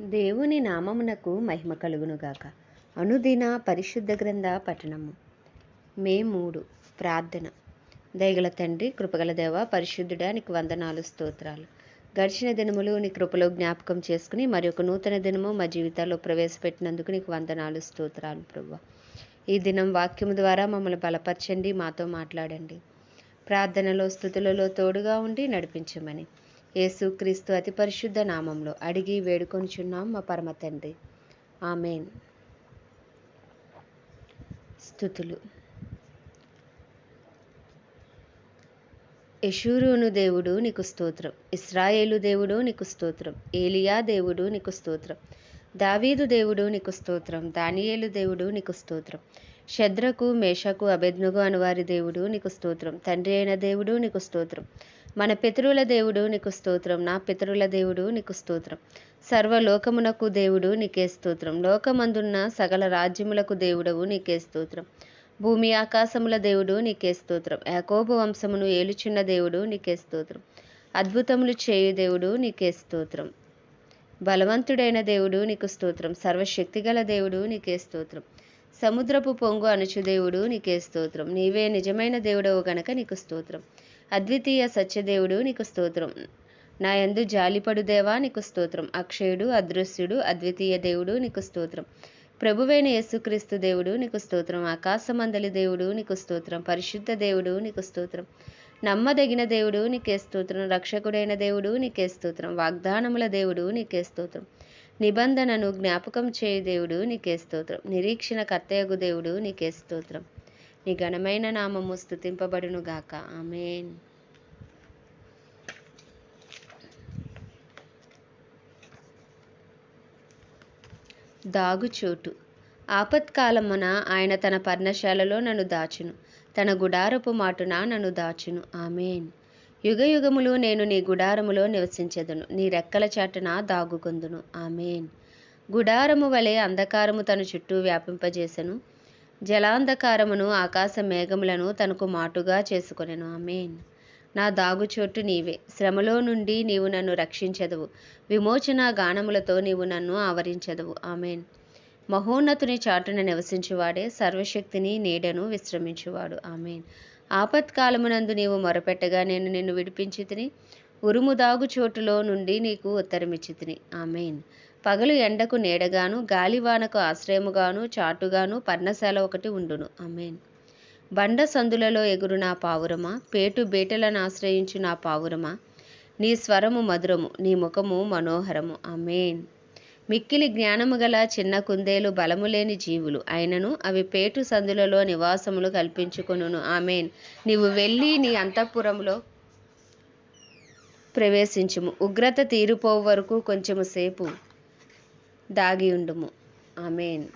దేవుని నామమునకు మహిమ కలుగునుగాక. అనుదిన పరిశుద్ధ గ్రంథ పఠనము. మే మూడు ప్రార్థన. దయగల తండ్రి కృపగల దేవ పరిశుద్ధుడా నీకు వందనాలు స్తోత్రాలు. గడిచిన దినములు నీ కృపలో జ్ఞాపకం చేసుకుని మరి ఒక నూతన దినము మా జీవితాల్లో ప్రవేశపెట్టినందుకు నీకు వందనాలు స్తోత్రాలు ప్రభు ఈ దినం వాక్యము ద్వారా మమ్మల్ని బలపరచండి మాతో మాట్లాడండి. ప్రార్థనలో స్థుతులలో తోడుగా ఉండి నడిపించమని. యేసుక్రీస్తు అతి పరిశుద్ధ నామంలో అడిగి వేడుకొనిచున్నాం మా పరమ తండ్రి. ఆమెన్. స్థుతులు యశూరును దేవుడు నీకు స్తోత్రం. ఇస్రాయేలు దేవుడు నీకు స్తోత్రం. ఏలియా దేవుడు నీకు స్తోత్రం. దావీదు దేవుడు నీకు స్తోత్రం. దానియేలు దేవుడు నీకు స్తోత్రం. శద్రకు మేషకు అభెజ్ఞగు అనువారి దేవుడు నీకు స్తోత్రం. తండ్రి అయిన దేవుడు నీకు స్తోత్రం. మన పితరుల దేవుడు నీకు స్తోత్రం నా పితరుల దేవుడు నీకు స్తోత్రం. సర్వలోకమునకు దేవుడు నీకే స్తోత్రం లోకమందున్న సకల రాజ్యములకు దేవుడవు నీకే స్తోత్రం. భూమి ఆకాశముల దేవుడు నీకే స్తోత్రం యాకోబు వంశమును ఏలుచున్న దేవుడు నీకే స్తోత్రం. అద్భుతములు చేయు దేవుడు నీకే స్తోత్రం. బలవంతుడైన దేవుడు నీకు స్తోత్రం సర్వశక్తిగల దేవుడు నీకే స్తోత్రం. సముద్రపు పొంగు అనుచు దేవుడు నీకే స్తోత్రం నీవే నిజమైన దేవుడవు గనక నీకు స్తోత్రం. అద్వితీయ సత్యదేవుడు నీకు స్తోత్రం. నా యందు జాలిపడు దేవా నీకు స్తోత్రం. అక్షయుడు అదృశ్యుడు అద్వితీయ దేవుడు నీకు స్తోత్రం. ప్రభువైన యేసుక్రీస్తు దేవుడు నీకు స్తోత్రం. ఆకాశమందలి దేవుడు నీకు స్తోత్రం. పరిశుద్ధ దేవుడు నీకు స్తోత్రం. నమ్మదగిన దేవుడు నీకే స్తోత్రం. రక్షకుడైన దేవుడు నీకే స్తోత్రం. వాగ్దానముల దేవుడు నీకే స్తోత్రం. నిబంధనను జ్ఞాపకం చేయు దేవుడు నీకే స్తోత్రం. నిరీక్షణ కర్తయగు దేవుడు నీకే స్తోత్రం. నీ ఘనమైన నామము స్థుతింపబడునుగాక ఆమెన్. దాగుచోటు. ఆపత్కాలమున ఆయన తన పర్ణశాలలో నన్ను దాచును. తన గుడారపు మాటున నన్ను దాచును. ఆమెన్. యుగ యుగములు నేను నీ గుడారములో నివసించెదను. నీ రెక్కల చాటున దాగుకొందును. ఆమెన్. గుడారము వలె అంధకారము తన చుట్టూ వ్యాపింపజేసెను. జలాంధకారమును ఆకాశ మేఘములను తనకు మాటుగా చేసుకొనెను. ఆమెన్. నా దాగుచోటు నీవే. శ్రమలో నుండి నీవు నన్ను రక్షించదవు. విమోచన గానములతో నీవు నన్ను ఆవరించదవు. ఆమెన్. మహోన్నతుని చాటున నివసించువాడే సర్వశక్తిని నీడను విశ్రమించువాడు. ఆమెన్. ఆపత్కాలమునందు నీవు మొరపెట్టగా నేను నిన్ను విడిపించి తిని ఉరుము దాగు చోటులో నుండి నీకు ఉత్తరమిచ్చి తిని ఆమెన్. పగలు ఎండకు నీడగాను గాలివానకు ఆశ్రయముగాను చాటుగాను పర్ణశాల ఒకటి ఉండును. ఆమెన్. బండ సందులలో ఎగురు నా పావురమా? పేటు బేటలను ఆశ్రయించు నా పావురమా? నీ స్వరము మధురము నీ ముఖము మనోహరము. ఆమెన్. మిక్కిలి జ్ఞానము గల చిన్న కుందేలు బలము లేని జీవులు అయినను అవి పేటు సందులలో నివాసములు కల్పించుకును ఆమెన్. నీవు వెళ్ళి నీ అంతఃపురంలో ప్రవేశించుము. ఉగ్రత తీరిపో వరకు కొంచెము సేపు. దాగి ఉండుము. ఆమెన్.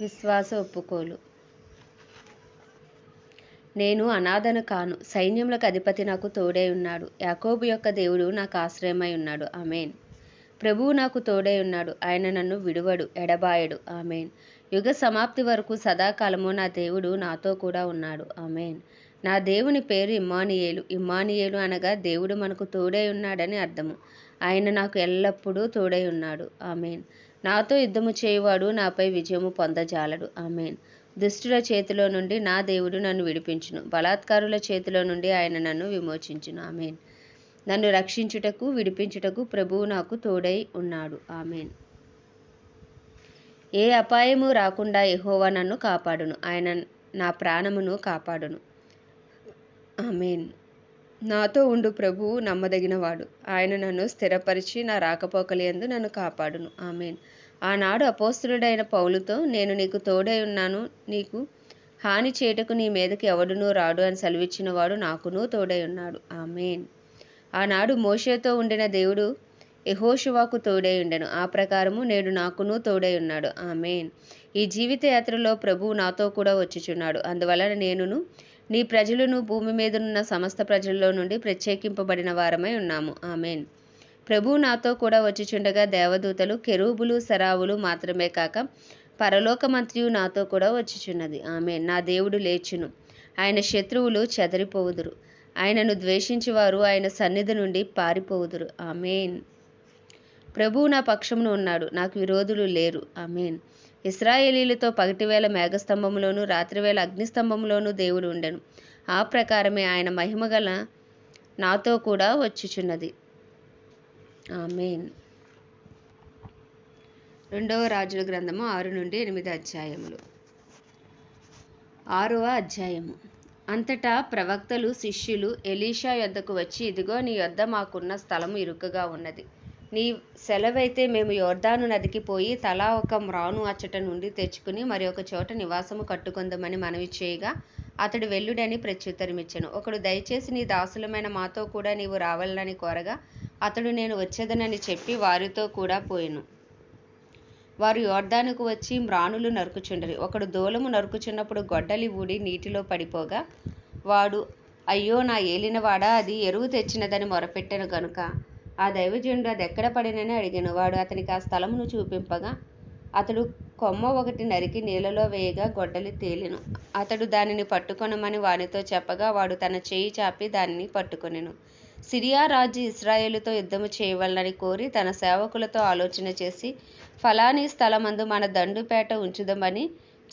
విశ్వాస ఒప్పుకోలు. నేను అనాథను కాను. సైన్యములకు అధిపతి నాకు తోడై ఉన్నాడు. యాకోబు యొక్క దేవుడు నాకు ఆశ్రయమై ఉన్నాడు. ఆమెన్. ప్రభువు నాకు తోడై ఉన్నాడు. ఆయన నన్ను విడువడు ఎడబాయడు. ఆమెన్. యుగ సమాప్తి వరకు సదాకాలము నా దేవుడు నాతో కూడా ఉన్నాడు. ఆమెన్. నా దేవుని పేరు ఇమ్మానియేలు. ఇమ్మానియేలు అనగా దేవుడు మనకు తోడై ఉన్నాడని అర్థము. ఆయన నాకు ఎల్లప్పుడూ తోడై ఉన్నాడు. ఆమెన్. నాతో యుద్ధము చేయువాడు నాపై విజయము పొందజాలడు. ఆమెన్. దుష్టుల చేతిలో నుండి నా దేవుడు నన్ను విడిపించును. బలాత్కారుల చేతిలో నుండి ఆయన నన్ను విమోచించును. ఆమెన్. నన్ను రక్షించుటకు విడిపించుటకు ప్రభువు నాకు తోడై ఉన్నాడు. ఆమెన్. ఏ అపాయము రాకుండా ఎహోవా నన్ను కాపాడును. ఆయన నా ప్రాణమును కాపాడును. ఆమెన్. నాతో ఉండు ప్రభువు నమ్మదగినవాడు. ఆయన నన్ను స్థిరపరిచి నా రాకపోకలందు నన్ను కాపాడును. ఆమెన్. ఆనాడు అపోస్తుడైన పౌలుతో నేను నీకు తోడై ఉన్నాను. నీకు హాని చేటకు నీ మీదకి ఎవడునూ రాడు అని సెలవిచ్చిన వాడు నాకునూ తోడై ఉన్నాడు. ఆమెన్. ఆనాడు మోషేతో ఉండిన దేవుడు యహోషువాకు తోడై ఉండెను. ఆ ప్రకారము నేడు నాకును తోడై ఉన్నాడు. ఆమెన్. ఈ జీవిత యాత్రలో ప్రభువు నాతో కూడా వచ్చుచున్నాడు. అందువలన నేనును నీ ప్రజలను భూమి మీదనున్న సమస్త ప్రజల్లో నుండి ప్రత్యేకింపబడిన వారమై ఉన్నాము. ఆమెన్. ప్రభు నాతో కూడా వచ్చిచుండగా దేవదూతలు కెరూబులు సరావులు మాత్రమే కాక పరలోక మంత్రియు నాతో కూడా వచ్చిచున్నది. ఆమె నా దేవుడు లేచును. ఆయన శత్రువులు చెదరిపోవుదురు. ఆయనను ద్వేషించి వారు ఆయన సన్నిధి నుండి పారిపోవుదురు. ఆమెన్. ప్రభువు నా పక్షమును ఉన్నాడు నాకు విరోధులు లేరు. ఆమెన్. ఇస్రాయేలీలతో పగటివేళ మేఘస్తంభంలోను రాత్రివేళ అగ్నిస్తంభంలోను దేవుడు ఉండెను. ఆ ప్రకారమే ఆయన మహిమగల నాతో కూడా వచ్చుచున్నది. ఆమెన్. రెండవ రాజుల గ్రంథము ఆరు నుండి ఎనిమిది అధ్యాయములు. ఆరవ అధ్యాయము. అంతటా ప్రవక్తలు శిష్యులు ఎలీషా యొద్దకు వచ్చి ఇదిగో నీ యొద్ద మాకున్న స్థలము ఇరుకుగా ఉన్నది. నీ సెలవైతే మేము యోర్దాను నదికి పోయి తలా ఒక మ్రాను అచ్చట నుండి తెచ్చుకుని మరి ఒక చోట నివాసము కట్టుకుందామని మనవి చేయగా అతడు వెల్లుడని ప్రత్యుత్తరమిచ్చాను. ఒకడు దయచేసి నీ దాసులమైన మాతో కూడా నీవు రావాలని కోరగా అతడు నేను వచ్చేదనని చెప్పి వారితో కూడా పోయాను. వారు యోర్దానుకు వచ్చి మ్రాణులు నరుకుచుండరి. ఒకడు దూలము నరుకుచున్నప్పుడు గొడ్డలి ఊడి నీటిలో పడిపోగా వాడు అయ్యో నా ఏలినవాడా అది ఎరువు తెచ్చినదని మొరపెట్టాను గనుక. ఆ దైవజనుడు అది ఎక్కడ పడినని అడిగాను. వాడు అతనికి ఆ స్థలమును చూపింపగా అతడు కొమ్మ ఒకటి నరికి నీళ్ళలో వేయగా గొడ్డలి తేలిను. అతడు దానిని పట్టుకొనమని వానితో చెప్పగా వాడు తన చేయి చాపి దానిని పట్టుకొనెను. సిరియా రాజు ఇస్రాయేలుతో యుద్ధము చేయవలనని కోరి తన సేవకులతో ఆలోచన చేసి ఫలానీ స్థలమందు మన దండుపేట ఉంచుదామని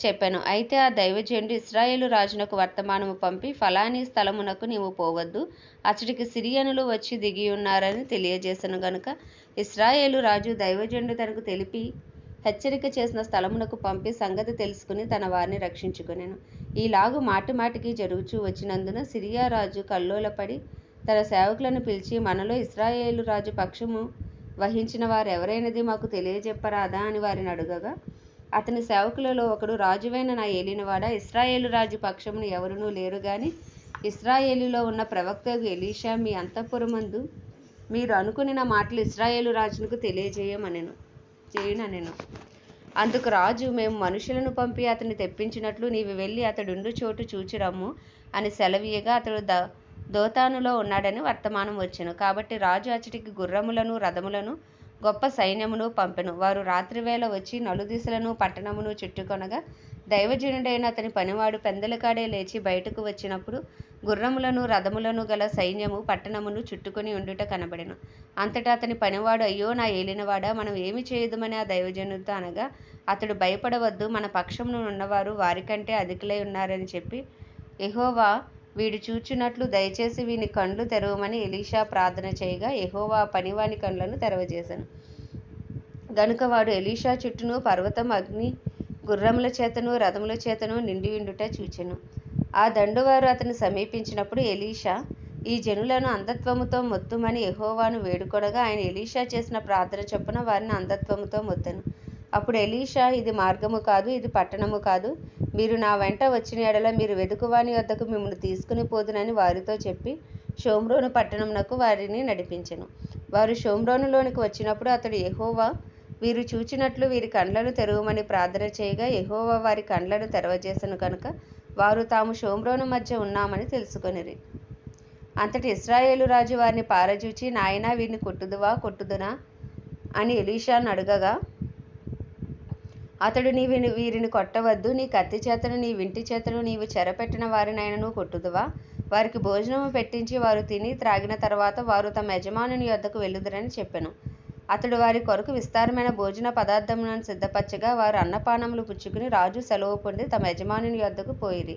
చెప్పాను. అయితే ఆ దైవజనుడు ఇస్రాయేలు రాజునకు వర్తమానము పంపి ఫలానీ స్థలమునకు నీవు పోవద్దు. అతడికి సిరియనులు వచ్చి దిగి ఉన్నారని తెలియజేసను గనుక ఇస్రాయేలు రాజు దైవజనుడు తనకు తెలిపి హెచ్చరిక చేసిన స్థలమునకు పంపి సంగతి తెలుసుకుని తన వారిని రక్షించుకునేను. ఈలాగు మాటి మాటికి జరుగుచూ వచ్చినందున సిరియా రాజు కల్లోలపడి తన సేవకులను పిలిచి మనలో ఇస్రాయేలు రాజు పక్షము వహించిన వారు ఎవరైనది మాకు తెలియజెప్పరాదా అని వారిని అడుగగా అతని సేవకులలో ఒకడు రాజువైన నా ఏలినవాడ. ఇస్రాయేలు రాజు పక్షమును ఎవరునూ లేరు గాని ఇస్రాయేలులో ఉన్న ప్రవక్త ఎలీషా మీ అంతఃపురమందు మీరు అనుకుని నా మాటలు ఇస్రాయేలు రాజునకు తెలియజేయమనెను చేయననెను. అందుకు రాజు మేము మనుషులను పంపి అతన్ని తెప్పించినట్లు నీవు వెళ్ళి అతడుండు చోటు చూచిరమ్ము అని సెలవీయగా అతడు ద దోతానులో ఉన్నాడని వర్తమానం వచ్చెను. కాబట్టి రాజు అచటికి గుర్రములను రథములను గొప్ప సైన్యమును పంపెను. వారు రాత్రివేళ వచ్చి నలుదిశలను పట్టణమును చుట్టుకొనగా దైవజనుడైన అతని పనివాడు పెందలకాడే లేచి బయటకు వచ్చినప్పుడు గుర్రములను రథములను గల సైన్యము పట్టణమును చుట్టుకొని ఉండుట కనబడెను. అంతటా అతని పనివాడు అయ్యో నా ఏలినవాడా మనం ఏమి చేయదుమని ఆ దైవజనుడితో అనగా అతడు భయపడవద్దు మన పక్షమును ఉన్నవారు వారికంటే అధికులై ఉన్నారని చెప్పి ఎహోవా వీడు చూచున్నట్లు దయచేసి వీని కండ్లు తెరవమని ఎలీషా ప్రార్థన చేయగా ఎహోవా పనివాని కండ్లను తెరవజేశాను గనుక వాడు ఎలీషా చుట్టూను పర్వతం అగ్ని గుర్రముల చేతను రథముల చేతను నిండి విండుట చూచెను. ఆ దండువారు అతను సమీపించినప్పుడు ఎలీషా ఈ జనులను అంధత్వముతో మొత్తుమని ఎహోవాను వేడుకొనగా ఆయన ఎలీషా చేసిన ప్రార్థన చొప్పున వారిని అంధత్వముతో మొత్తను. అప్పుడు ఎలీషా ఇది మార్గము కాదు ఇది పట్టణము కాదు. మీరు నా వెంట వచ్చిన ఎడల మీరు వెదుకువాని వద్దకు మిమ్మల్ని తీసుకుని పోదునని వారితో చెప్పి షోమ్రోను పట్టణమునకు వారిని నడిపించెను. వారు షోమ్రోనులోనికి వచ్చినప్పుడు అతడు ఎహోవా వీరు చూచినట్లు వీరి కండ్లను తెరవమని ప్రార్థన చేయగా ఎహోవా వారి కండ్లను తెరవజేసను కనుక వారు తాము షోమ్రోను మధ్య ఉన్నామని తెలుసుకొనిరి. అంతటి ఇస్రాయేలు రాజు వారిని పారజూచి నాయనా వీరిని కొట్టుదువా కొట్టుదునా అని ఎలీషాను అడగగా అతడు నీ వీరిని కొట్టవద్దు. నీ కత్తి చేతను నీ వింటి చేతను నీవు చెరపెట్టిన వారినైనను కొట్టుదువా? వారికి భోజనము పెట్టించి వారు తిని త్రాగిన తర్వాత వారు తమ యజమానుని యొద్దకు వెళ్ళుదురని చెప్పెను. అతడు వారి కొరకు విస్తారమైన భోజన పదార్థములను సిద్ధపరచగా వారు అన్నపానములు పుచ్చుకుని రాజు సెలవు పొంది తమ యజమానుని యొద్దకు పోయిరి.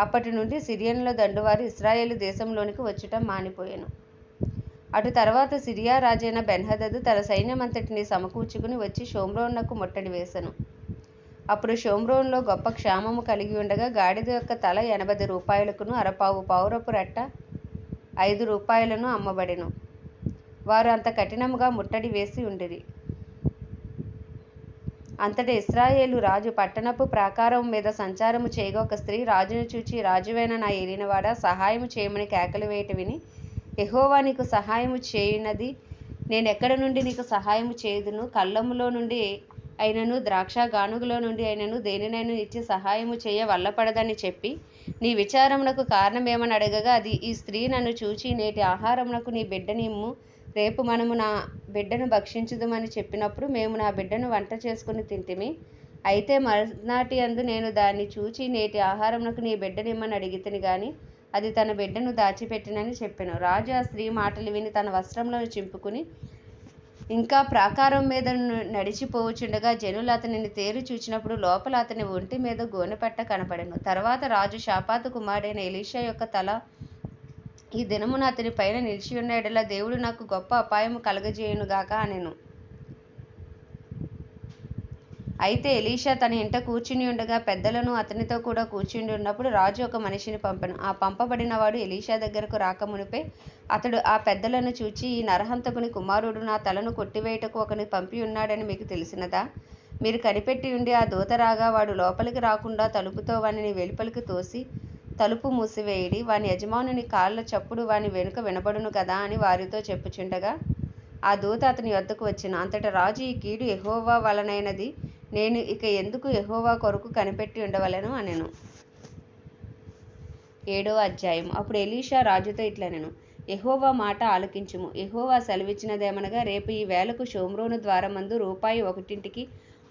అప్పటి నుండి సిరియన్ల దండువారు ఇస్రాయేలు దేశంలోనికి వచ్చటం మానిపోయాను. అటు తర్వాత సిరియా రాజైన బెన్హదదు తన సైన్యమంతటిని సమకూర్చుకుని వచ్చి షోమ్రోన్నకు ముట్టడి వేసెను. అప్పుడు షోమ్రోన్లో గొప్ప క్షామము కలిగి ఉండగా గాడిద యొక్క తల ఎనభై రూపాయలకును అరపావు పౌరపు రెట్ట ఐదు రూపాయలను అమ్మబడెను. వారు అంత కఠినముగా ముట్టడి వేసి ఉండిరి. అంతటి ఇస్రాయేలు రాజు పట్టణపు ప్రాకారం మీద సంచారము చేయగా ఒక స్త్రీ రాజును చూచి రాజువైన నా ఏలినవాడ సహాయము చేయమని కేకలు వేయట విని ఎహోవా నీకు సహాయము చేయునది నేను నుండి నీకు సహాయము చేయదును? కళ్ళములో నుండి అయినను ద్రాక్ష గానుగులో నుండి అయినను దేనినైనా ఇచ్చి సహాయము చేయ వల్లపడదని చెప్పి నీ విచారమునకు కారణమేమని అడగగా అది ఈ స్త్రీ నన్ను చూచి నేటి ఆహారమునకు నీ బిడ్డనిమ్ము రేపు మనము నా బిడ్డను భక్షించుదుమని చెప్పినప్పుడు మేము నా బిడ్డను వంట చేసుకుని తింటిమి. అయితే మర్నాటి అందు నేను దాన్ని చూచి నేటి ఆహారమునకు నీ బిడ్డనిమ్మని అడిగితిని గాని అది తన బిడ్డను దాచిపెట్టినని చెప్పాను. రాజు ఆ స్త్రీ మాటలు విని తన వస్త్రంలో చింపుకుని ఇంకా ప్రాకారం మీద నడిచిపోవుచుండగా జనులు అతనిని తేరు చూచినప్పుడు లోపల అతని ఒంటి మీద గోనెపట్ట కనపడెను. తర్వాత రాజు షాపాతు కుమారుడైన ఎలీషా యొక్క తల ఈ దినమున అతని పైన నిలిచి ఉన్న ఎడల దేవుడు నాకు గొప్ప అపాయం కలగజేయునుగాక అనెను. అయితే ఎలీషా తన ఇంట కూర్చుని ఉండగా పెద్దలను అతనితో కూడా కూర్చుని ఉన్నప్పుడు రాజు ఒక మనిషిని పంపను. ఆ పంపబడిన వాడు ఎలీషా దగ్గరకు రాకమునిపే అతడు ఆ పెద్దలను చూచి ఈ నరహంతకుని కుమారుడు నా తలను కొట్టివేయటకు ఒకని పంపి ఉన్నాడని మీకు తెలిసినదా? మీరు కనిపెట్టి ఉండి ఆ దూత రాగా వాడు లోపలికి రాకుండా తలుపుతో వానిని వెలుపలికి తోసి తలుపు మూసివేయడి వాని యజమానుని కాళ్ళ చప్పుడు వాని వెనుక వినబడును కదా అని వారితో చెప్పుచుండగా ఆ దూత అతని వద్దకు వచ్చిన. అంతటా రాజు ఈ కీడు ఎహోవా వలనైనది. నేను ఇక ఎందుకు యహోవా కొరకు కనిపెట్టి ఉండవలను అనెను. ఏడో అధ్యాయం. అప్పుడు ఎలీషా రాజుతో ఇట్లనెను ఎహోవా మాట ఆలకించుము. ఎహోవా సెలవిచ్చినదేమనగా రేపు ఈ వేలకు షోమ్రోను ద్వారమందు రూపాయి ఒకటింటికి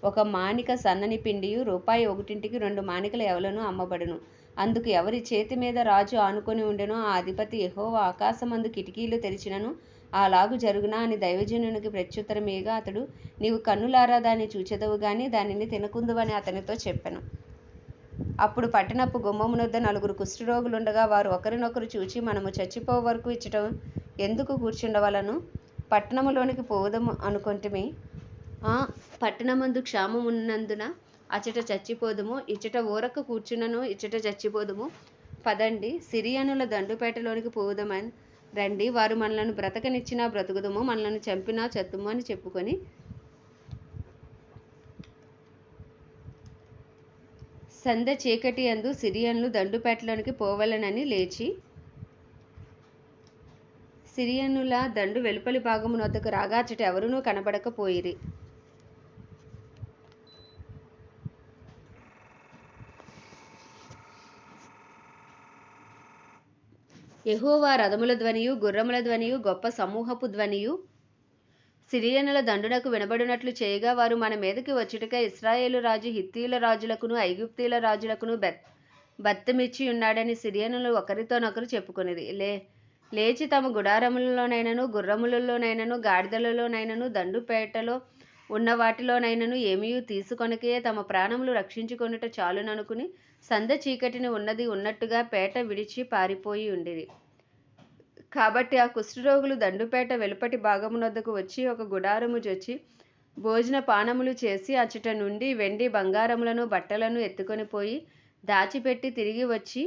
ఒక మానిక సన్నని పిండియు రూపాయి ఒకటింటికి రెండు మానికల ఎవలను అమ్మబడును? అందుకు ఎవరి చేతి మీద రాజు ఆనుకొని ఉండెనో ఆ అధిపతి యెహోవా ఆకాశమందు కిటికీలు తెరిచినను అలాగు జరుగునా అని దైవజనునికి ప్రత్యుత్తరమేగా అతడు నీవు కన్నులారా దాన్ని చూచెదవు గాని దానిని తినకుందువని అతనితో చెప్పెను. అప్పుడు పట్టణపు గుమ్మమునొద్ద నలుగురు కుష్ఠరోగులుండగా వారు ఒకరినొకరు చూచి మనము చచ్చిపో వరకు ఇచ్చటం ఎందుకు కూర్చుండవలను? పట్టణములోనికి పోవుదము అనుకొంటిమి. ఆ పట్టణమందు క్షామం ఉన్నందున అచట చచ్చిపోదుము. ఇచ్చట ఊరక కూర్చున్నను ఇచ్చట చచ్చిపోదుము. పదండి సిరియనుల దండుపేటలోనికి పోవుదమని రండి. వారు మనలను బ్రతకనిచ్చినా బ్రతుకుదము. మనలను చంపినా చత్తుము అని చెప్పుకొని సంధ్య చీకటి అందు సిరియన్లు దండుపేటలోనికి పోవలనని లేచి సిరియనుల దండు వెలుపలి భాగమునొద్దకు రాగాచటి ఎవరునూ కనబడకపోయిరి. ఎహోవా రథముల ధ్వనియు గుర్రముల ధ్వనియు గొప్ప సమూహపు ధ్వనియు. సిరియనుల దండునకు వినబడినట్లు చేయగా వారు మన మీదకి వచ్చుటకై ఇస్రాయేలు రాజు హిత్తీయుల రాజులకును ఐగుప్తీల రాజులకును బెత్ బత్తమిచ్చి ఉన్నాడని సిరియనులు ఒకరితోనొకరు చెప్పుకునేది లే లేచి తమ గుడారములలోనైనను గుర్రములలోనైనను గాడిదలలోనైనను దండుపేటలో ఉన్న వాటిలోనైనను ఏమీ తీసుకొనకే తమ ప్రాణములు రక్షించుకొనుట చాలుననుకుని సంద చీకటిని ఉన్నది ఉన్నట్టుగా పేట విడిచి పారిపోయి ఉండిరి. కాబట్టి ఆ కుష్ఠరోగులు దండుపేట వెలుపటి భాగమునొద్దకు వచ్చి ఒక గుడారము జొచ్చి భోజన పానములు చేసి అచ్చట నుండి వెండి బంగారములను బట్టలను ఎత్తుకొని పోయి దాచిపెట్టి తిరిగి వచ్చి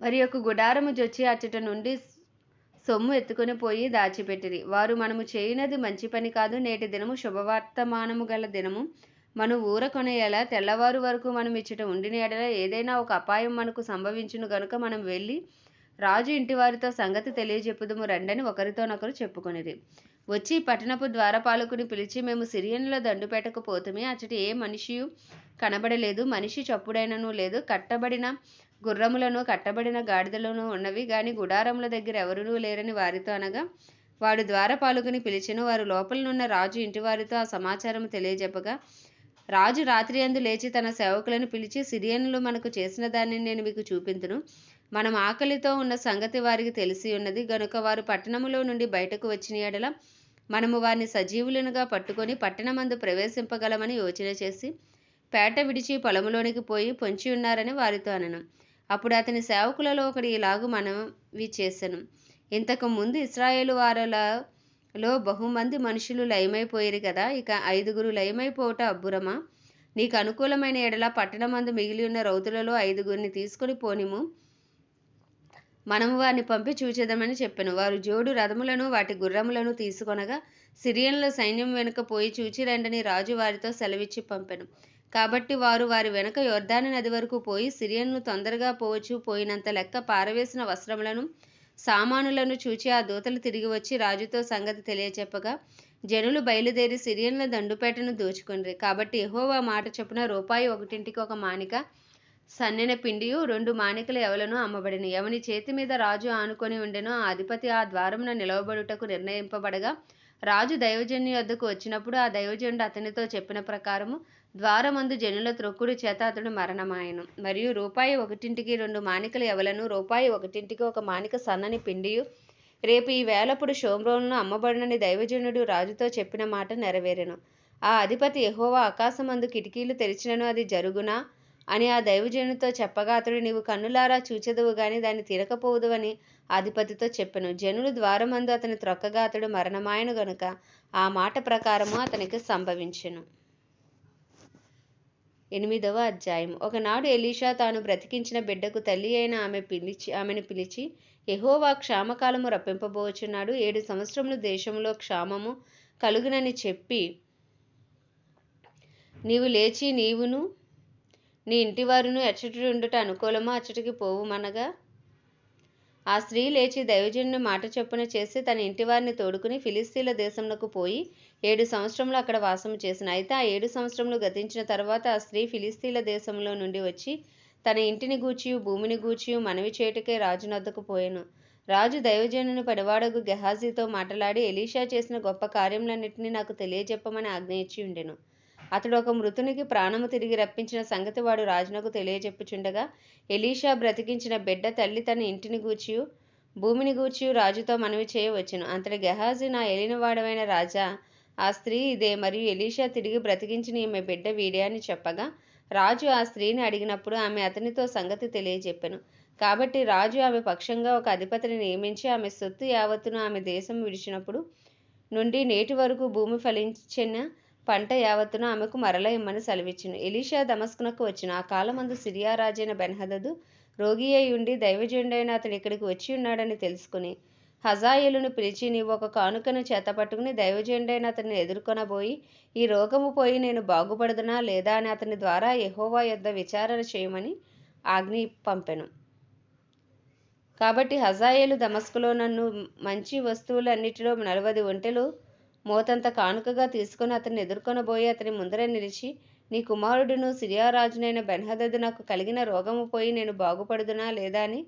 మరి యొక్క గుడారము జొచ్చి అచ్చట నుండి సొమ్ము ఎత్తుకొని పోయి దాచిపెట్టిరి. వారు మనము చేయనది మంచి పని కాదు. నేటి దినము శుభవర్తమానము గల దినము. మనం ఊర కొనేయాల తెల్లవారు వరకు మనం ఇచ్చట ఉండిన ఎడల ఏదైనా ఒక అపాయం మనకు సంభవించును గనుక మనం వెళ్ళి రాజు ఇంటి వారితో సంగతి తెలియజెప్పుదుము రండని ఒకరితోనొకరు చెప్పుకునేది వచ్చి పట్టణపు ద్వారపాలకుని పిలిచి మేము సిరియన్లో దండుపేటకు పోతుమే అచ్చటి ఏ మనిషియు కనబడలేదు మనిషి చప్పుడైనను లేదు కట్టబడిన గుర్రములను కట్టబడిన గాడిదలను ఉన్నవి గాని గుడారముల దగ్గర ఎవరునూ లేరని వారితో అనగా వాడు ద్వారపాలకుని పిలిచిన వారు లోపలనున్న రాజు ఇంటివారితో ఆ సమాచారం తెలియజెప్పగా రాజు రాత్రి అందు లేచి తన సేవకులను పిలిచి సిరియన్లు మనకు చేసిన దాన్ని నేను మీకు చూపింతును. మనం ఆకలితో ఉన్న సంగతి వారికి తెలిసి ఉన్నది. గనుక వారు పట్టణములో నుండి బయటకు వచ్చిన ఎడల మనము వారిని సజీవులనుగా పట్టుకొని పట్టణమందు ప్రవేశింపగలమని యోచన చేసి పేట విడిచి పొలములోనికి పోయి పొంచి ఉన్నారని వారితో అనను. అప్పుడు అతని సేవకులలో ఒకడు ఇలాగు మనవి చేశాను ఇంతకు ముందు ఇస్రాయేలు లో బహుమంది మనుషులు లయమైపోయారు కదా? ఇక ఐదుగురు లయమైపోవట అబ్బురమా? నీకు అనుకూలమైన ఎడల పట్టణమందు మిగిలి ఉన్న రౌతులలో ఐదుగురిని తీసుకొని పోనిము. మనము వారిని పంపి చూచేదమని చెప్పాను. వారు జోడు రథములను వాటి గుర్రములను తీసుకొనగా సిరియన్ల సైన్యం వెనుక పోయి చూచి రండని రాజు వారితో సెలవిచ్చి పంపెను. కాబట్టి వారు వారి వెనుక యొర్దాను నది వరకు పోయి సిరియన్ను తొందరగా పోవచ్చు పోయినంత లెక్క పారవేసిన వస్త్రములను సామానులను చూచి ఆ దూతలు తిరిగి వచ్చి రాజుతో సంగతి తెలియచెప్పగా జనులు బయలుదేరి సిరియన్ల దండుపేటను దోచుకుండ్రి కాబట్టి ఎహోవా మాట చొప్పున రూపాయి ఒకటింటికి ఒక మానిక సన్నెన పిండియు రెండు మానికలు ఎవలను అమ్మబడిన. ఎవని చేతి మీద రాజు ఆనుకొని ఉండెనో ఆ అధిపతి ఆ ద్వారమున నిలవబడుటకు నిర్ణయింపబడగా రాజు దైవజన్య వద్దకు వచ్చినప్పుడు ఆ దైవజనుడు అతనితో చెప్పిన ప్రకారము ద్వారమందు జనుల త్రొక్కుడు చేత అతడు మరణమాయను. మరియు రూపాయి ఒకటింటికి రెండు మానికల ఎవలను? రూపాయి ఒకటింటికి ఒక మానిక సన్నని పిండియు. రేపు ఈ వేలప్పుడు షోమ్రోనును అమ్మబడనని దైవజనుడు రాజుతో చెప్పిన మాట నెరవేరెను. ఆ అధిపతి ఎహోవా ఆకాశమందు కిటికీలు తెరిచినను అది జరుగునా? అని ఆ దైవజనునితో చెప్పగా అతడు నీవు కన్నులారా చూచెదవు గాని దాన్ని తినకపోవదు అని అధిపతితో చెప్పెను. జనులు ద్వారమందు అతని త్రొక్కగా అతడు మరణమాయను గనుక ఆ మాట ప్రకారము అతనికి సంభవించెను. ఎనిమిదవ అధ్యాయం. ఒకనాడు ఎలీషా తాను బ్రతికించిన బిడ్డకు తల్లి అయిన ఆమె పిలిచి ఆమెను పిలిచి ఎహోవా క్షామకాలము రప్పింపబోచున్నాడు. ఏడు సంవత్సరములు దేశంలో క్షామము కలుగునని చెప్పి నీవు లేచి నీవును నీ ఇంటివారును ఎచ్చటి ఉండుట అనుకూలమో అచ్చటికి పోవుమనగా ఆ స్త్రీ లేచి దైవజనుని మాట చొప్పున చేసి తన ఇంటివారిని తోడుకుని ఫిలిస్తీన్ల దేశంలోకి పోయి ఏడు సంవత్సరములు అక్కడ వాసము చేసిన. అయితే ఆ ఏడు సంవత్సరములు గతించిన తర్వాత ఆ స్త్రీ ఫిలిస్తీన్ల దేశంలో నుండి వచ్చి తన ఇంటిని గూర్చియు భూమిని గూర్చియు మనవి చేయుటకే రాజునొద్దకు పోయాను. రాజు దైవజనుని పడివాడగు గెహాజీతో మాట్లాడి ఎలీషా చేసిన గొప్ప కార్యములన్నింటినీ నాకు తెలియజెప్పమని ఆజ్ఞయించి ఉండెను. అతడు ఒక మృతునికి ప్రాణము తిరిగి రప్పించిన సంగతి వాడు రాజునకు తెలియజెప్పుచుండగా ఎలీషా బ్రతికించిన బిడ్డ తల్లి తన ఇంటిని గూర్చియు భూమిని గూర్చియు రాజుతో మనవి చేయవచ్చును. అంతటి గెహాజీ నా ఏలినవాడవైన రాజా ఆ స్త్రీ ఇదే. మరియు ఎలీషా తిరిగి బ్రతికించిన ఈమె బిడ్డ వీడే అని చెప్పగా రాజు ఆ స్త్రీని అడిగినప్పుడు ఆమె అతనితో సంగతి తెలియజెప్పెను. కాబట్టి రాజు ఆమె పక్షంగా ఒక అధిపతిని నియమించి ఆమె సొత్తు యావత్తును ఆమె దేశం విడిచినప్పుడు నుండి నేటి వరకు భూమి ఫలించిన పంట యావత్తును ఆమెకు మరల ఇమ్మని సెలవిచ్చును. ఎలీషా దమస్కునకు వచ్చిన ఆ కాలమందు సిరియా రాజైన బెన్హదదు రోగి అయి ఉండి దైవజనుడైన అతడు ఇక్కడికి వచ్చి ఉన్నాడని తెలుసుకుని హజాయేలును పిలిచి నీవు ఒక కానుకను చేతపట్టుకుని దైవజనుడైన అతన్ని ఎదుర్కొనబోయి ఈ రోగము పోయి నేను బాగుపడదునా లేదా అని అతని ద్వారా ఎహోవా యొద్ద విచారణ చేయమని ఆజ్ఞ పంపెను. కాబట్టి హజాయేలు దమస్కులో నన్ను మంచి వస్తువులన్నిటిలో నలవది ఒంటెలు మోతంత కానుకగా తీసుకుని అతన్ని ఎదుర్కొనబోయి అతని ముందర నిలిచి నీ కుమారుడును సిరియారాజునైన బెన్హదద్దు బెన్హదదు నాకు కలిగిన రోగము పోయి నేను బాగుపడుదునా లేదా అని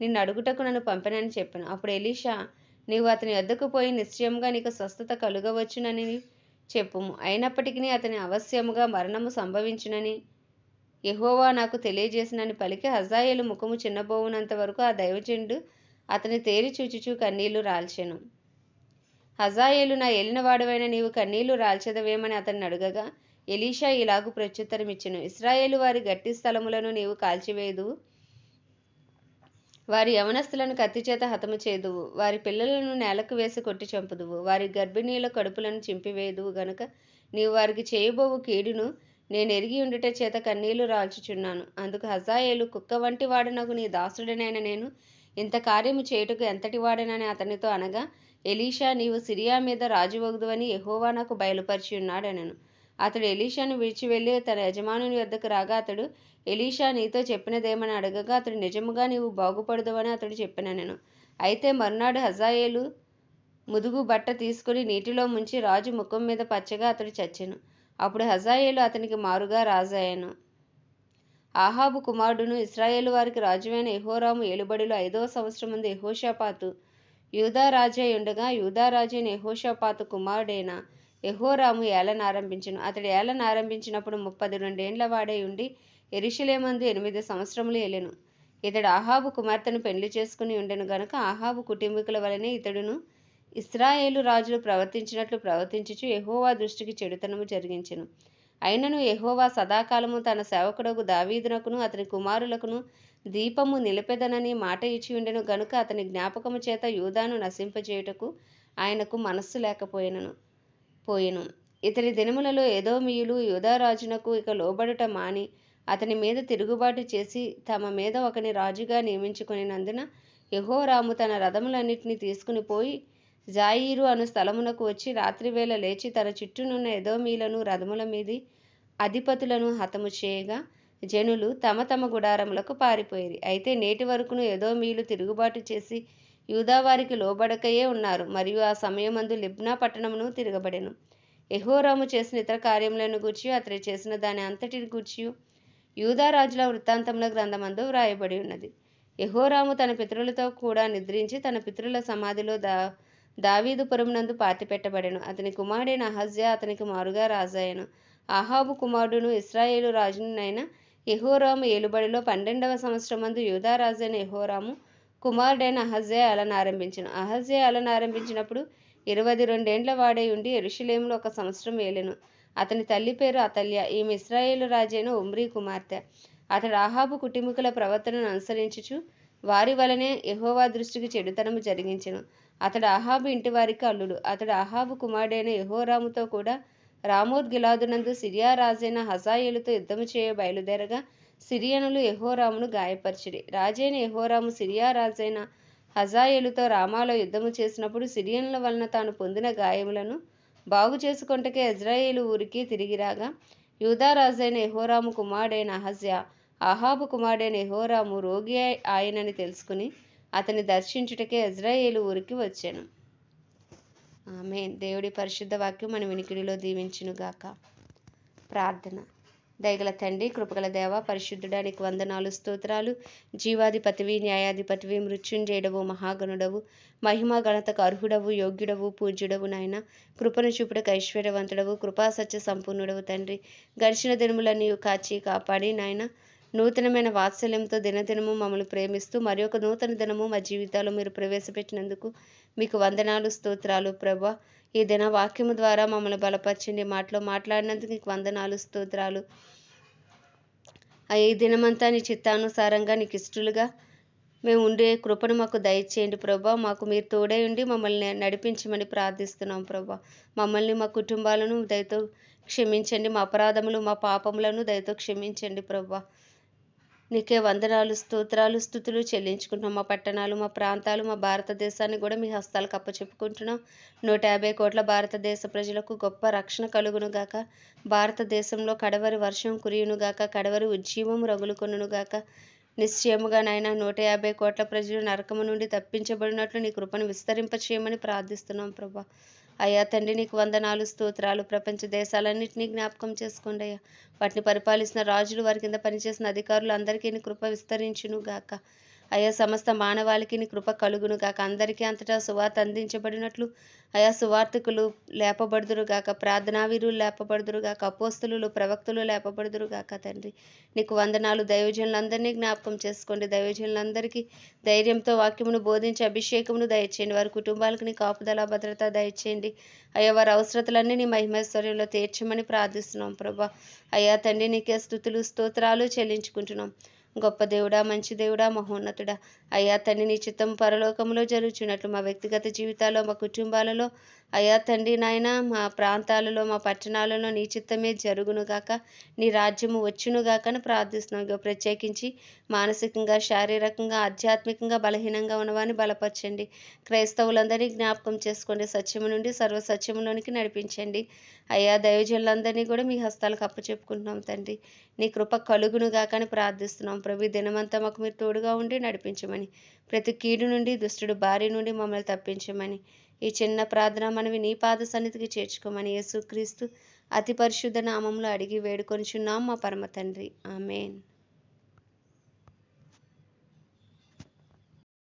నిన్ను అడుగుటకు నన్ను పంపినని చెప్పాను. అప్పుడు ఎలీషా నీవు అతని వద్దకు పోయి నిశ్చయంగా నీకు స్వస్థత కలుగవచ్చునని చెప్పుము. అయినప్పటికీ అతని అవశ్యముగా మరణము సంభవించునని ఎహోవా నాకు తెలియజేసినని పలికి హజాయేలు ముఖము చిన్నబోవునంత వరకు ఆ దైవజనుడు అతని తేరి చూచుచూ కన్నీళ్ళు రాల్చెను. హజాయేలు నా ఏలినవాడవైన నీవు కన్నీళ్ళు రాల్చదవేమని అతన్ని అడుగగా ఎలీషా ఇలాగు ప్రత్యుత్తరమిచ్చెను. ఇస్రాయేలు వారి గట్టి స్థలములను నీవు కాల్చివేదువు వారి యవనస్తులను కత్తిచేత హతము చేదువు. వారి పిల్లలను నేలకు వేసి కొట్టి చంపుదువు. వారి గర్భిణీల కడుపులను చింపివేదువు గనుక నీవు వారికి చేయబోవు కీడును నేను ఎరిగి ఉండుట చేత కన్నీళ్ళు రాల్చుచున్నాను. అందుకు హజాయేలు కుక్క వంటి వాడనకు నీ దాసుడనైన నేను ఇంత కార్యము చేయుటకు ఎంతటి వాడనని అతనితో అనగా ఎలీషా నీవు సిరియా మీద రాజువగుదువని యెహోవా నాకు బయలుపరిచి ఉన్నాడనను. అతడు ఎలీషాను విడిచి వెళ్ళి తన యజమానుని వద్దకు రాగా అతడు ఎలీషా నీతో చెప్పినదేమని అడగగా అతడు నిజముగా నీవు బాగుపడదువని అతడు చెప్పిననెను. అయితే మర్నాడు హజాయేలు ముదుగు బట్ట తీసుకుని నీటిలో ముంచి రాజు ముఖం మీద పచ్చగా అతడు చచ్చెను. అప్పుడు హజాయేలు అతనికి మారుగా రాజాయను ఆహాబు కుమారుడును ఇస్రాయేలు వారికి రాజువైన ఎహోరాము ఏలుబడిలో ఐదవ సంవత్సరం ముందు యెహోషాపాతు యూదా రాజై ఉండగా యూదా రాజైన కుమారుడైన? యహోరాము ఏలన ఆరంభించును. అతడు ఏలన ఆరంభించినప్పుడు ముప్పది రెండేండ్ల వాడై ఉండి ఎరిశిలేమందు ఎనిమిది సంవత్సరములు ఏలెను. ఇతడు ఆహాబు కుమార్తెను పెళ్ళి చేసుకుని ఉండెను గనుక ఆహాబు కుటుంబీకుల వలనే ఇతడును ఇస్రాయేలు రాజులు ప్రవర్తించినట్లు ప్రవర్తించుచు ఎహోవా దృష్టికి చెడుతనము జరిగించెను. అయినను ఎహోవా సదాకాలము తన సేవకుడకు దావీదునకును అతని కుమారులకును దీపము నిలిపెదనని మాట ఇచ్చి ఉండెను గనుక అతని జ్ఞాపకము చేత యూదాను నశింపజేయుటకు ఆయనకు మనస్సు లేకపోయినను పోయెను. ఇతని దినములలో ఏదోమీయులు యూదారాజునకు ఇక లోబడుట మాని అతని మీద తిరుగుబాటు చేసి తమ మీద ఒకని రాజుగా నియమించుకునినందున యహోరాము తన రథములన్నిటిని తీసుకుని పోయి జాయిరు అను స్థలమునకు వచ్చి రాత్రివేళ లేచి తన చుట్టూనున్న ఎదోమీలను రథముల మీది అధిపతులను హతము చేయగా జనులు తమ తమ గుడారములకు పారిపోయేది అయితే నేటి వరకును ఎదోమీలు తిరుగుబాటు చేసి యూదావారికి లోబడకయే ఉన్నారు. మరియు ఆ సమయమందు లిబ్నా పట్టణమును తిరగబడెను. ఎహోరాము చేసిన ఇతర కార్యములను గూర్చి అతడు చేసిన దాని అంతటిని గూర్చి యూదా రాజుల వృత్తాంతముల గ్రంథమందు వ్రాయబడి ఉన్నది. యహోరాము తన పితరులతో కూడా నిద్రించి తన పితరుల సమాధిలో దా దావీదు పురమునందు పాతిపెట్టబడెను. అతని కుమారుడైన అహజ్యా అతనికి మారుగా రాజాయను ఆహాబు కుమారుడును ఇస్రాయేలు రాజునైన యెహోరాము ఏలుబడిలో పన్నెండవ సంవత్సరమందు యూదారాజైన యెహోరాము కుమారుడైన అహజే అలను ఆరంభించను. అహజ్యా అలన ఆరంభించినప్పుడు ఇరవై రెండేండ్ల వాడై ఉండి ఎరుషలేములో ఒక సంవత్సరం ఏలెను. అతని తల్లి పేరు అతల్య ఈమె ఇస్రాయేలు రాజైన ఉమ్రీ కుమార్తె. అతడు ఆహాబు కుటుంబీకుల ప్రవర్తనను అనుసరించుచు వారి వలనే ఎహోవా దృష్టికి చెడుతనము జరిగించెను. అతడు ఆహాబు ఇంటి వారికి అల్లుడు. అతడు ఆహాబు కుమారుడైన యహోరాముతో కూడా రామోద్ గిలాదునందు సిరియా రాజైన హజాయేలుతో యుద్ధము చేయ బయలుదేరగా సిరియనులు యహోరామును గాయపరిచిరి. రాజైన యహోరాము సిరియా రాజైన హజాయేలుతో రామాలో యుద్ధము చేసినప్పుడు సిరియనుల వలన తాను పొందిన గాయములను బాగు చేసుకొంటకే ఇజ్రాయేలు ఊరికి తిరిగి రాగా యూదారాజైన ఎహోరాము కుమారుడైన అహజ్యా అహాబు కుమారుడైన ఎహోరాము రోగి ఆయనని తెలుసుకుని అతని దర్శించుటకే ఇజ్రాయేలు ఊరికి వచ్చాను. ఆమె దేవుడి పరిశుద్ధ వాక్యం మన వినికిడిలో దీవించునుగాక. ప్రార్థన. దయగల తండ్రి కృపగల దేవ పరిశుద్ధుడానికి వందనాలు స్తోత్రాలు. జీవాధిపతివి న్యాయాధిపతివి మృత్యుంజయుడవు మహాగణుడవు. మహిమ గణతకు అర్హుడవు యోగ్యుడవు పూజ్యుడవు నాయన. కృపను చూపుడకు ఐశ్వర్యవంతుడవు కృపా సత్య సంపూర్ణుడవు తండ్రి. గడిచిన దినములన్నీ కాచి కాపాడి నాయన. నూతనమైన వాత్సల్యంతో దినదినము మమ్మల్ని ప్రేమిస్తూ మరి ఒక నూతన దినము మా జీవితాల్లో మీరు ప్రవేశపెట్టినందుకు మీకు వందనాలు స్తోత్రాలు ప్రభా. ఈ దిన వాక్యము ద్వారా మమ్మల్ని బలపరచండి. మాటలో మాట్లాడినందుకు నీకు వందనాలు స్తోత్రాలు. ఈ దినమంతా నీ చిత్తానుసారంగా నీకు ఇష్టలుగా మేము ఉండే కృపను మాకు దయచేయండి ప్రభా. మాకు మీరు తోడే ఉండి మమ్మల్ని నడిపించమని ప్రార్థిస్తున్నాం ప్రభా. మమ్మల్ని మా కుటుంబాలను దయతో క్షమించండి. మా అపరాధములు మా పాపములను దయతో క్షమించండి ప్రభా. నీకే వందనాలు స్తోత్రాలు స్థుతులు చెల్లించుకుంటున్నాం. మా పట్టణాలు మా ప్రాంతాలు మా భారతదేశాన్ని కూడా మీ హస్తాలకు అప్పచెప్పుకుంటున్నాం నూట యాభై కోట్ల భారతదేశ ప్రజలకు గొప్ప రక్షణ కలుగును గాక. భారతదేశంలో కడవరి వర్షం కురియునుగాక కడవరి ఉజ్జీవం రగులుకొనుగాక నిశ్చయముగా నాయన నూట యాభై కోట్ల ప్రజలు నరకము నుండి తప్పించబడినట్లు నీ కృపను విస్తరింపచేయమని ప్రార్థిస్తున్నాం ప్రభా. అయ్యా తండ్రి నీకు వందనాలు స్తోత్రాలు. ప్రపంచ దేశాలన్నింటినీ జ్ఞాపకం చేసుకోండి అయ్యా. వాటిని పరిపాలిస్తున్న రాజులు వారి కింద పనిచేసిన అధికారులు అందరికీ నీ కృప విస్తరించును గాక అయా సమస్త మానవాళికి నీ కృప కలుగును గాక. అందరికీ అంతటా సువార్త అందించబడినట్లు అయా సువార్థకులు లేపబడుదురు గాక. ప్రార్థనావీరులు లేపబడుదురు గాక. అపోస్తులు ప్రవక్తలు లేపబడుదురు గాక తండ్రి. నీకు వందనాలు. దైవజనులందరినీ జ్ఞాపకం చేసుకోండి. దైవజనులందరికీ ధైర్యంతో వాక్యమును బోధించి అభిషేకమును దయచేయండి. వారి కుటుంబాలకు నీ కాపుదల భద్రత దయచేయండి. అయ్యా వారి అవసరతలన్నీ నీ మహిమేశ్వర్యంలో తీర్చమని ప్రార్థిస్తున్నాం ప్రభా. అయ్యా తండ్రి నీకే స్థుతులు స్తోత్రాలు చెల్లించుకుంటున్నాం. గొప్ప దేవుడా మంచి దేవుడా మహోన్నతుడా. అయ్యా తండ్రి నీ చిత్తం పరలోకంలో జరుగుచున్నట్లు మా వ్యక్తిగత జీవితాల్లో మా కుటుంబాలలో. అయ్యా తండ్రి నాయన మా ప్రాంతాలలో మా పట్టణాలలో నీ చిత్తమే జరుగునుగాక నీ రాజ్యము వచ్చునుగాక అని ప్రార్థిస్తున్నాం. ఇక ప్రత్యేకించి మానసికంగా శారీరకంగా ఆధ్యాత్మికంగా బలహీనంగా ఉన్నవాని బలపరచండి. క్రైస్తవులందరినీ జ్ఞాపకం చేసుకోండి. సత్యము నుండి సర్వ సత్యములోనికి నడిపించండి. అయ్యా దైవజనులందరినీ కూడా మీ హస్తాలకు అప్పచెప్పుకుంటున్నాం తండ్రి. నీ కృప కలుగునుగాక అని ప్రార్థిస్తున్నాం. ప్రభు దినమంతా మాకు మీరు తోడుగా ఉండి నడిపించమని ప్రతి కీడు నుండి దుష్టుడు భార్య నుండి మమ్మల్ని తప్పించమని ఈ చిన్న ప్రార్థన మనవి నీ పాద సన్నిధికి చేర్చుకోమని యేసుక్రీస్తు అతి పరిశుద్ధ నామంలో అడిగి వేడుకొనిచున్నాం మా పరమ తండ్రి. ఆమెన్.